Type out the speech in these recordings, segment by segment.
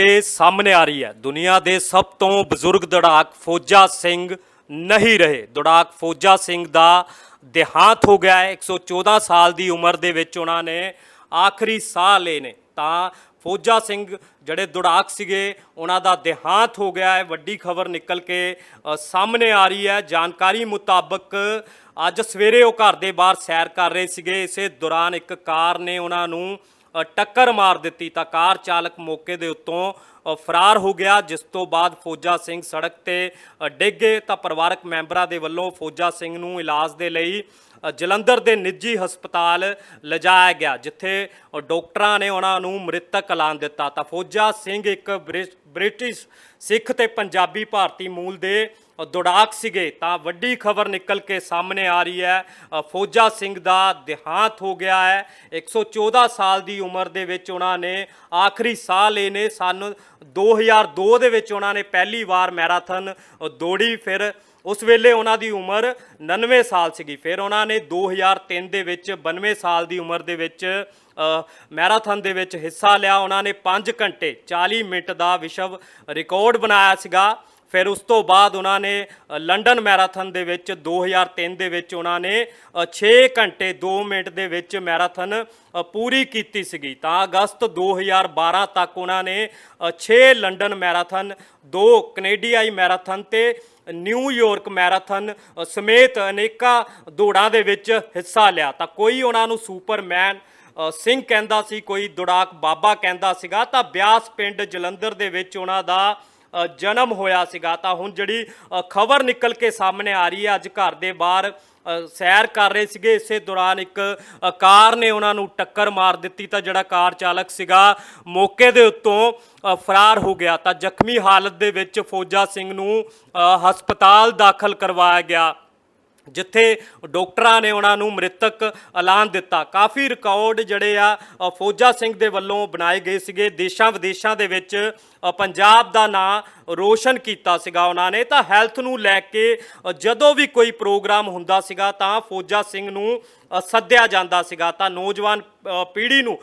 ਇਹ ਸਾਹਮਣੇ ਆ ਰਹੀ ਹੈ। ਦੁਨੀਆ ਦੇ ਸਭ ਤੋਂ ਬਜ਼ੁਰਗ ਦੌੜਾਕ ਫੌਜਾ ਸਿੰਘ ਨਹੀਂ ਰਹੇ। ਦੌੜਾਕ ਫੌਜਾ ਸਿੰਘ ਦਾ ਦੇਹਾਂਤ ਹੋ ਗਿਆ ਹੈ। 114 ਸਾਲ ਦੀ ਉਮਰ ਦੇ ਵਿੱਚ ਉਹਨਾਂ ਨੇ ਆਖਰੀ ਸਾਹ ਲਏ ਨੇ। ਤਾਂ ਫੌਜਾ ਸਿੰਘ ਜਿਹੜੇ ਦੁੜਾਕ ਸੀਗੇ, ਉਹਨਾਂ ਦਾ ਦੇਹਾਂਤ ਹੋ ਗਿਆ ਹੈ। ਵੱਡੀ ਖਬਰ ਨਿਕਲ ਕੇ ਸਾਹਮਣੇ ਆ ਰਹੀ ਹੈ। ਜਾਣਕਾਰੀ ਮੁਤਾਬਕ ਅੱਜ ਸਵੇਰੇ ਉਹ ਘਰ ਦੇ ਬਾਹਰ ਸੈਰ ਕਰ ਰਹੇ ਸੀਗੇ। ਇਸੇ ਦੌਰਾਨ ਇੱਕ ਕਾਰ ਨੇ ਉਹਨਾਂ ਨੂੰ ਟੱਕਰ ਮਾਰ ਦਿੱਤੀ ਤਾਂ ਕਾਰ ਚਾਲਕ ਮੌਕੇ ਦੇ ਉੱਤੋਂ ਫਰਾਰ ਹੋ ਗਿਆ ਜਿਸ ਤੋਂ ਬਾਅਦ ਫੌਜਾ ਸਿੰਘ ਸੜਕ ਤੇ ਡਿੱਗ ਗਏ। ਤਾਂ ਪਰਿਵਾਰਕ ਮੈਂਬਰਾਂ ਦੇ ਵੱਲੋਂ ਫੌਜਾ ਸਿੰਘ ਨੂੰ ਇਲਾਜ ਦੇ ਲਈ ਜਲੰਧਰ ਦੇ ਨਿੱਜੀ ਹਸਪਤਾਲ ਲਿਜਾਇਆ ਗਿਆ ਜਿੱਥੇ ਅ, ਡਾਕਟਰਾਂ ਨੇ ਉਹਨਾਂ ਨੂੰ ਮ੍ਰਿਤਕ ਐਲਾਨ ਦਿੱਤਾ। ਤਾਂ ਫੌਜਾ ਸਿੰਘ ਇੱਕ ਬ੍ਰਿ- ਬ੍ਰਿਟਿਸ਼ ਸਿੱਖ ਤੇ ਪੰਜਾਬੀ ਭਾਰਤੀ ਮੂਲ ਦੇ ਅ, ਦੌੜਾਕ ਸੀਗੇ। ਤਾਂ ਵੱਡੀ ਖਬਰ ਨਿਕਲ ਕੇ ਸਾਹਮਣੇ ਆ ਰਹੀ ਹੈ ਫੌਜਾ ਸਿੰਘ ਦਾ ਦੇਹਾਂਤ ਹੋ ਗਿਆ ਹੈ। 114 ਸਾਲ ਦੀ ਉਮਰ ਦੇ ਵਿੱਚ ਉਹਨਾਂ ਨੇ ਆਖਰੀ ਸਾਹ ਲਏ ਨੇ। ਸਨ 2002 ਦੇ ਵਿੱਚ ਉਹਨਾਂ ਨੇ ਪਹਿਲੀ ਵਾਰ ਮੈਰਾਥਨ ਦੌੜੀ, ਫਿਰ ਉਸ ਵੇਲੇ ਉਹਨਾਂ ਦੀ ਉਮਰ 99 ਸਾਲ ਸੀਗੀ। ਫਿਰ ਉਹਨਾਂ ਨੇ 2003 ਦੇ ਵਿੱਚ 92 ਸਾਲ ਦੀ ਉਮਰ ਦੇ ਵਿੱਚ ਮੈਰਾਥਨ ਦੇ ਵਿੱਚ ਹਿੱਸਾ ਲਿਆ। ਉਹਨਾਂ ਨੇ 5 ਘੰਟੇ 40 ਮਿੰਟ ਦਾ ਵਿਸ਼ਵ ਰਿਕਾਰਡ ਬਣਾਇਆ ਸੀਗਾ। ਫਿਰ ਉਸ ਤੋਂ ਬਾਅਦ ਉਹਨਾਂ ਨੇ ਲੰਡਨ ਮੈਰਾਥਨ ਦੇ ਵਿੱਚ 2003 ਦੇ ਵਿੱਚ ਉਹਨਾਂ ਨੇ ਅ, 6 ਘੰਟੇ 2 ਮਿੰਟ ਦੇ ਵਿੱਚ ਮੈਰਾਥਨ ਪੂਰੀ ਕੀਤੀ ਸੀਗੀ। ਤਾਂ ਅਗਸਤ 2012 ਤੱਕ ਉਹਨਾਂ ਨੇ 6 ਲੰਡਨ ਮੈਰਾਥਨ 2 ਕੈਨੇਡੀਆਈ ਮੈਰਾਥਨ ਤੇ ਨਿਊਯਾਰਕ ਮੈਰਾਥਨ ਸਮੇਤ ਅਨੇਕਾਂ ਦੌੜਾਂ ਦੇ ਵਿੱਚ ਹਿੱਸਾ ਲਿਆ। ਤਾਂ ਕੋਈ ਉਹਨਾਂ ਨੂੰ ਸੁਪਰਮੈਨ ਸਿੰਘ ਕਹਿੰਦਾ ਸੀ ਕੋਈ ਦੁੜਾਕ ਬਾਬਾ ਕਹਿੰਦਾ ਸੀਗਾ ਤਾਂ ਬਿਆਸ ਪਿੰਡ ਜਲੰਧਰ ਦੇ ਵਿੱਚ ਉਹਨਾਂ ਦਾ ਜਨਮ ਹੋਇਆ ਸੀਗਾ। ਤਾਂ ਹੁਣ ਜਿਹੜੀ ਖਬਰ ਨਿਕਲ ਕੇ ਸਾਹਮਣੇ ਆ ਰਹੀ ਹੈ, ਅੱਜ ਘਰ ਦੇ ਬਾਹਰ ਸੈਰ ਕਰ ਰਹੇ ਸੀਗੇ। ਇਸੇ ਦੌਰਾਨ ਇੱਕ ਕਾਰ ਨੇ ਉਹਨਾਂ ਨੂੰ ਟੱਕਰ ਮਾਰ ਦਿੱਤੀ। ਤਾਂ ਜਿਹੜਾ ਕਾਰ ਚਾਲਕ ਸੀਗਾ, ਮੌਕੇ ਦੇ ਉੱਤੋਂ ਫਰਾਰ ਹੋ ਗਿਆ। ਤਾਂ ਜ਼ਖਮੀ ਹਾਲਤ ਦੇ ਵਿੱਚ ਫੌਜਾ ਸਿੰਘ ਨੂੰ ਹਸਪਤਾਲ ਦਾਖਲ ਕਰਵਾਇਆ ਗਿਆ। ਜਿੱਥੇ ਡਾਕਟਰਾਂ ਨੇ ਉਹਨਾਂ ਨੂੰ ਮ੍ਰਿਤਕ ਐਲਾਨ ਦਿੱਤਾ। ਕਾਫੀ ਰਿਕਾਰਡ ਜਿਹੜੇ ਆ ਫੌਜਾ ਸਿੰਘ ਦੇ ਵੱਲੋਂ ਬਣਾਏ ਗਏ ਸੀਗੇ। ਦੇਸ਼ਾਂ ਵਿਦੇਸ਼ਾਂ ਦੇ ਵਿੱਚ ਪੰਜਾਬ ਦਾ ਨਾਂ ਰੋਸ਼ਨ ਕੀਤਾ ਸੀਗਾ ਉਹਨਾਂ ਨੇ, ਤਾਂ ਹੈਲਥ ਨੂੰ ਲੈ ਕੇ ਜਦੋਂ ਵੀ ਕੋਈ ਪ੍ਰੋਗਰਾਮ ਹੁੰਦਾ ਸੀਗਾ, ਤਾਂ ਫੌਜਾ ਸਿੰਘ ਨੂੰ ਸੱਦਿਆ ਜਾਂਦਾ ਸੀਗਾ, ਤਾਂ ਨੌਜਵਾਨ ਪੀੜ੍ਹੀ ਨੂੰ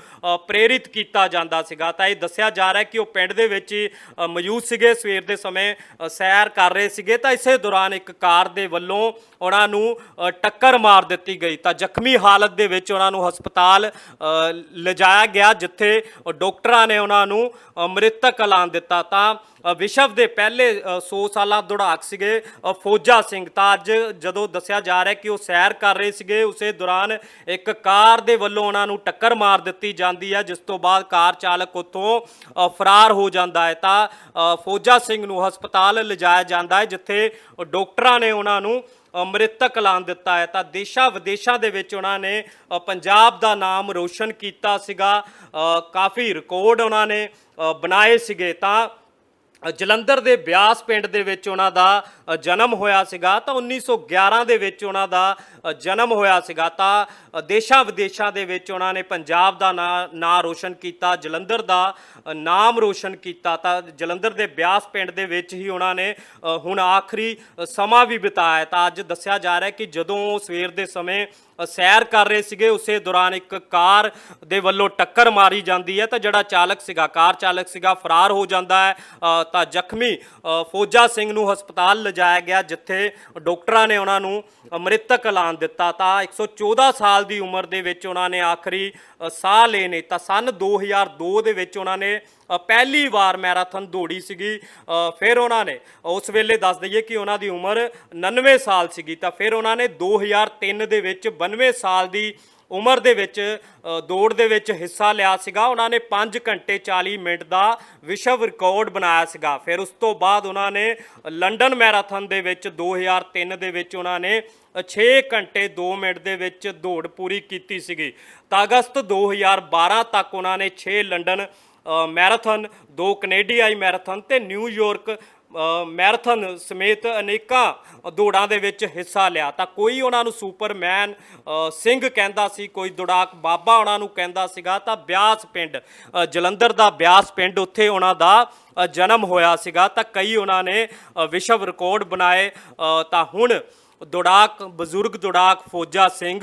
ਪ੍ਰੇਰਿਤ ਕੀਤਾ ਜਾਂਦਾ ਸੀਗਾ। ਤਾਂ ਇਹ ਦੱਸਿਆ ਜਾ ਰਿਹਾ ਕਿ ਉਹ ਪਿੰਡ ਦੇ ਵਿੱਚ ਹੀ ਮੌਜੂਦ ਸੀਗੇ, ਸਵੇਰ ਦੇ ਸਮੇਂ ਸੈਰ ਕਰ ਰਹੇ ਸੀਗੇ, ਤਾਂ ਇਸੇ ਦੌਰਾਨ ਇੱਕ ਕਾਰ ਦੇ ਵੱਲੋਂ ਉਹਨਾਂ ਨੂੰ ਟੱਕਰ ਮਾਰ ਦਿੱਤੀ ਗਈ। ਤਾਂ ਜ਼ਖਮੀ ਹਾਲਤ ਦੇ ਵਿੱਚ ਉਹਨਾਂ ਨੂੰ ਹਸਪਤਾਲ ਲਿਜਾਇਆ ਗਿਆ, ਜਿੱਥੇ ਡਾਕਟਰਾਂ ਨੇ ਉਹਨਾਂ ਨੂੰ ਮ੍ਰਿਤਕ ਐਲਾਨ ਦਿੱਤਾ। ਤਾਂ ਵਿਸ਼ਵ ਦੇ ਪਹਿਲੇ ਅ, 100 ਸਾਲਾ ਦੌੜਾਕ ਸੀਗੇ ਫੌਜਾ ਸਿੰਘ। ਤਾਂ ਅੱਜ ਜਦੋਂ ਦੱਸਿਆ ਜਾ ਰਿਹਾ ਕਿ ਉਹ ਸੈਰ ਕਰ ਰਹੇ ਸੀਗੇ ਉਸੇ ਦੌਰਾਨ ਇੱਕ ਕਾਰ ਦੇ ਵੱਲੋਂ ਉਹਨਾਂ ਨੂੰ ਟੱਕਰ ਮਾਰ ਦਿੱਤੀ ਜਾਂਦੀ ਹੈ ਜਿਸ ਤੋਂ ਬਾਅਦ ਕਾਰ ਚਾਲਕ ਉੱਥੋਂ ਫਰਾਰ ਹੋ ਜਾਂਦਾ ਹੈ। ਤਾਂ ਫੌਜਾ ਸਿੰਘ ਨੂੰ ਹਸਪਤਾਲ ਲਿਜਾਇਆ ਜਾਂਦਾ ਹੈ ਜਿੱਥੇ ਡਾਕਟਰਾਂ ਨੇ ਉਹਨਾਂ ਨੂੰ ਮ੍ਰਿਤਕ ਐਲਾਨ ਦਿੱਤਾ ਹੈ। ਤਾਂ ਦੇਸ਼ਾਂ ਵਿਦੇਸ਼ਾਂ ਦੇ ਵਿੱਚ ਉਹਨਾਂ ਨੇ ਪੰਜਾਬ ਦਾ ਨਾਮ ਰੋਸ਼ਨ ਕੀਤਾ ਸੀਗਾ। ਕਾਫੀ ਰਿਕਾਰਡ ਉਹਨਾਂ ਨੇ ਬਣਾਏ ਸੀਗੇ। ਤਾਂ ਜਲੰਧਰ ਦੇ ਬਿਆਸ ਪਿੰਡ ਦੇ ਵਿੱਚ ਉਹਨਾਂ ਦਾ ਜਨਮ ਹੋਇਆ ਸੀਗਾ। ਤਾਂ 1911 ਦੇ ਵਿੱਚ ਉਹਨਾਂ ਦਾ ਜਨਮ ਹੋਇਆ ਸੀਗਾ। ਤਾਂ ਦੇਸ਼ਾਂ ਵਿਦੇਸ਼ਾਂ ਦੇ ਵਿੱਚ ਉਹਨਾਂ ਨੇ ਪੰਜਾਬ ਦਾ ਨਾਂ ਨਾਂ ਰੋਸ਼ਨ ਕੀਤਾ, ਜਲੰਧਰ ਦਾ ਨਾਮ ਰੋਸ਼ਨ ਕੀਤਾ। ਤਾਂ ਜਲੰਧਰ ਦੇ ਬਿਆਸ ਪਿੰਡ ਦੇ ਵਿੱਚ ਹੀ ਉਹਨਾਂ ਨੇ ਹੁਣ ਆਖਰੀ ਸਮਾਂ ਵੀ ਬਿਤਾਇਆ। ਤਾਂ ਅੱਜ ਦੱਸਿਆ ਜਾ ਰਿਹਾ ਕਿ ਜਦੋਂ ਉਹ ਸਵੇਰ ਦੇ ਸਮੇਂ ਸੈਰ ਕਰ ਰਹੇ ਸੀਗੇ, ਉਸੇ ਦੌਰਾਨ ਇੱਕ ਕਾਰ ਦੇ ਵੱਲੋਂ ਟੱਕਰ ਮਾਰੀ ਜਾਂਦੀ ਹੈ। ਤਾਂ ਜਿਹੜਾ ਚਾਲਕ ਸੀਗਾ, ਕਾਰ ਚਾਲਕ ਸੀਗਾ, ਫਰਾਰ ਹੋ ਜਾਂਦਾ ਹੈ। ਤਾਂ ਜ਼ਖਮੀ ਫੌਜਾ ਸਿੰਘ ਨੂੰ ਹਸਪਤਾਲ ਲਿਜਾਇਆ ਗਿਆ, ਜਿੱਥੇ ਡਾਕਟਰਾਂ ਨੇ ਉਹਨਾਂ ਨੂੰ ਮ੍ਰਿਤਕ ਐਲਾਨ ਦਿੱਤਾ। ਤਾਂ 114 ਸਾਲ ਦੀ ਉਮਰ ਦੇ ਵਿੱਚ ਉਹਨਾਂ ਨੇ ਆਖਰੀ ਸਾਹ ਲਏ ਨੇ ਤਾਂ ਸਨ 2002 ਦੇ ਵਿੱਚ ਉਹਨਾਂ ਨੇ ਪਹਿਲੀ ਵਾਰ ਮੈਰਾਥਨ ਦੌੜੀ ਸੀਗੀ। ਫਿਰ ਉਹਨਾਂ ਨੇ ਉਸ ਵੇਲੇ ਦੱਸ ਦਈਏ ਕਿ ਉਹਨਾਂ ਦੀ ਉਮਰ 99 ਸਾਲ ਸੀਗੀ। ਤਾਂ ਫਿਰ ਉਹਨਾਂ ਨੇ 2003 ਦੇ ਵਿੱਚ 92 ਸਾਲ ਦੀ ਉਮਰ ਦੇ ਵਿੱਚ ਦੌੜ ਦੇ ਵਿੱਚ ਹਿੱਸਾ ਲਿਆ ਸੀਗਾ। ਉਹਨਾਂ ਨੇ 5 ਘੰਟੇ 40 ਮਿੰਟ ਦਾ ਵਿਸ਼ਵ ਰਿਕਾਰਡ ਬਣਾਇਆ ਸੀਗਾ। ਫਿਰ ਉਸ ਤੋਂ ਬਾਅਦ ਉਹਨਾਂ ਨੇ ਲੰਡਨ ਮੈਰਾਥਨ ਦੇ ਵਿੱਚ 2003 ਦੇ ਵਿੱਚ ਉਹਨਾਂ ਨੇ 6 ਘੰਟੇ 2 ਮਿੰਟ ਦੇ ਵਿੱਚ ਦੌੜ ਪੂਰੀ ਕੀਤੀ ਸੀਗੀ। ਤਾਂ ਅਗਸਤ 2012 ਤੱਕ ਉਹਨਾਂ ਨੇ 6 ਲੰਡਨ ਮੈਰਾਥਨ, ਦੋ ਕੈਨੇਡੀਆਈ ਮੈਰਾਥਨ ਤੇ ਨਿਊਯਾਰਕ ਮੈਰਾਥਨ ਸਮੇਤ ਅਨੇਕਾਂ ਦੌੜਾਂ ਦੇ ਵਿੱਚ ਹਿੱਸਾ ਲਿਆ। ਤਾਂ ਕੋਈ ਉਹਨਾਂ ਨੂੰ ਸੁਪਰਮੈਨ ਸਿੰਘ ਕਹਿੰਦਾ ਸੀ, ਕੋਈ ਦੁੜਾਕ ਬਾਬਾ ਉਹਨਾਂ ਨੂੰ ਕਹਿੰਦਾ ਸੀਗਾ। ਤਾਂ ਬਿਆਸ ਪਿੰਡ ਜਲੰਧਰ ਦਾ ਬਿਆਸ ਪਿੰਡ ਉੱਥੇ ਉਹਨਾਂ ਦਾ ਜਨਮ ਹੋਇਆ ਸੀਗਾ। ਤਾਂ ਕਈ ਉਹਨਾਂ ਨੇ ਵਿਸ਼ਵ ਰਿਕਾਰਡ ਬਣਾਏ। ਤਾਂ ਹੁਣ ਦੁੜਾਕ, ਬਜ਼ੁਰਗ ਦੁੜਾਕ ਫੌਜਾ ਸਿੰਘ